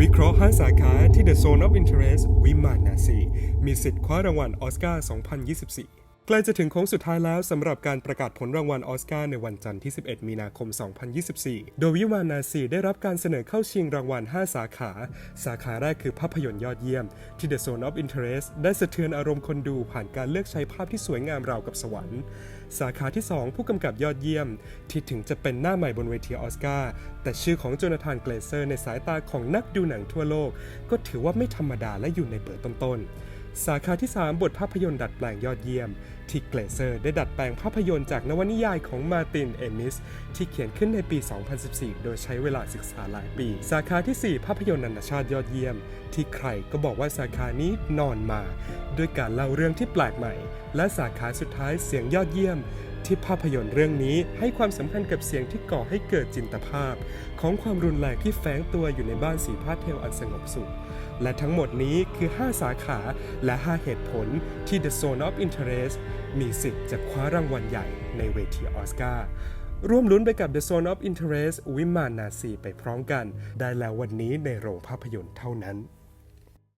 วิเคราะห์ 5 สาขาที่ The Zone of Interest วิมานนาซีมีสิทธิ์คว้ารางวัลออสการ์ 2024 ใกล้จะถึงโค้งสุดท้ายแล้วสำหรับการประกาศผลรางวัลออสการ์ในวันจันทร์ที่ 11 มีนาคม 2024 โดยวิมานาซีได้รับการเสนอเข้าชิงรางวัล 5 สาขา สาขาแรกคือภาพยนตร์ยอดเยี่ยม ที่ The Zone of Interest ได้สะเทือนอารมณ์คนดูผ่านการเลือกใช้ภาพที่สวยงามราวกับสวรรค์ สาขาที่ 2 ผู้กำกับยอดเยี่ยม ที่ถึงจะเป็นหน้าใหม่บนเวทีออสการ์แต่ชื่อของโจนาธานเกรเซอร์ในสายตาของนักดูหนังทั่วโลก ก็ถือว่าไม่ธรรมดาและอยู่ในเบอร์ต้นๆ สาขาที่ 3 บทภาพยนตร์ดัดแปลงยอดเยี่ยม ที่เกรเซอร์ได้ดัดแปลงภาพยนตร์จากนวนิยายของมาติน เอมิส ที่เขียนขึ้นในปี 2014 โดยใช้เวลาศึกษาหลายปี สาขาทีสี่ 4 ภาพยนตร์นานาชาติยอดเยี่ยม ที่ใครก็บอกว่าสาขานี้นอนมา ด้วยการเล่าเรื่องที่แปลกใหม่ และสาขาสุดท้ายเสียงยอดเยี่ยม ที่ภาพยนตร์เรื่องนี้ให้ความสำคัญกับเสียงที่ก่อให้เกิดจินตภาพ ของความรุนแรงที่แฝงตัวอยู่ในบ้านสีพาเทลอันสงบสุข และทั้งหมดนี้คือ 5 สาขาและ 5 เหตุผลที่ The Zone of Interest มีสิทธิ์จะคว้ารางวัลใหญ่ในเวทีออสการ์ร่วมลุ้นไปกับ The Zone of Interest วิมานนาซีไปพร้อมกัน ได้แล้ววันนี้ในโรงภาพยนตร์เท่านั้น